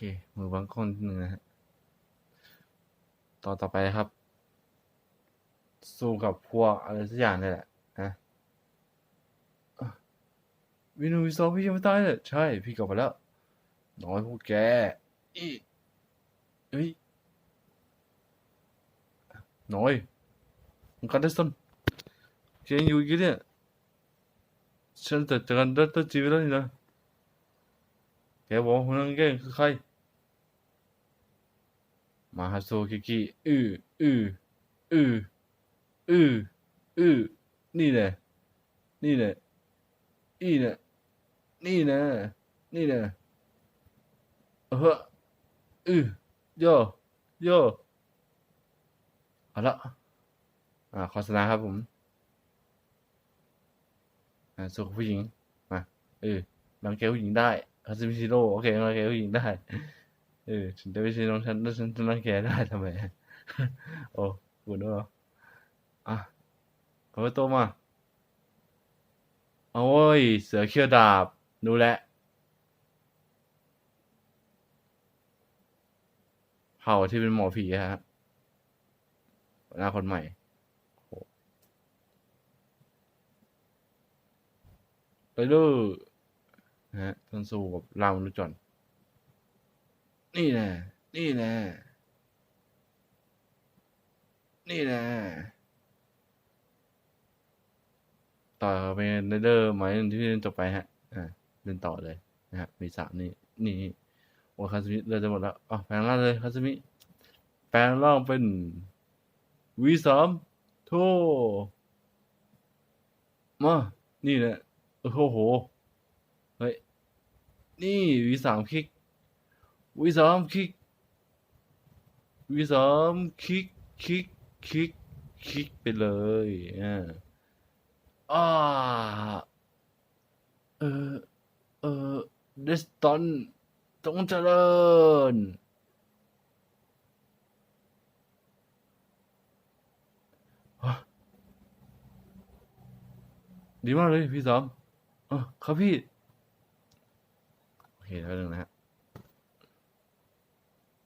เคมือบางคนหนึ่งนะฮะต่อต่อไปครับ สู้กับพวกอะไรสักอย่างนี่แหละนะวินูวิซอพี่ยังไม่ตายเลยใช่ พี่กลับมาแล้ว น้อยพวกแกอีเฮ้ยน้อยมึงกันได้สนแกยังอยู่อีกเนี่ยฉันจะจัดการดัตเตอร์จีไปแล้วนี่นะแกบอกคนนั้นแกคือใคร มาฮาโซคิกิอืออืออืออืออือนี่แหละนี่แหละนี่แหละนี่แหละนี่แหละเอออือย่อย่อเอาละอ่าโฆษณาครับผมอ่าสู้กับผู้หญิงมาเออรังแกผู้หญิงได้คาซึมิชิโร่โอเครังแกผู้หญิงได้ เออฉันจะไม่ใช่น้องฉันแล้วฉันจะรังแกได้ทำไม โอ้ปวดด้วยเหรออะเอาไปโตมาโอ้ย เสือเขี้ยวดาบรู้แล้วเผ่าที่เป็นหมอผีอะฮะหน้าคนใหม่โหไปเลยนะฮะต้องสู้กับรามนุจรนี่ แหละ นี่แหละ นี่แหละ ต่อไปในเดอร์หมายถึงที่เล่นจบไปฮะ อ่าเล่นต่อเลยนะฮะมีสามนี่ นี่โอ้คาสมิเลยจะหมดแล้วอ๋อแปลงร่างเลยคาสมิแปลงร่างเป็นวีสามโทมา นี่แหละ โอ้โห เฮ้ย นี่วีสามคลิก วีสามคิกวีสามคิกคิกคิกคิกไปเลยอ่าอ่าเออเออเดสตอนจงเจริญดีมากเลยพี่สามอะครับพี่ โอเคแล้วนึงนะฮะ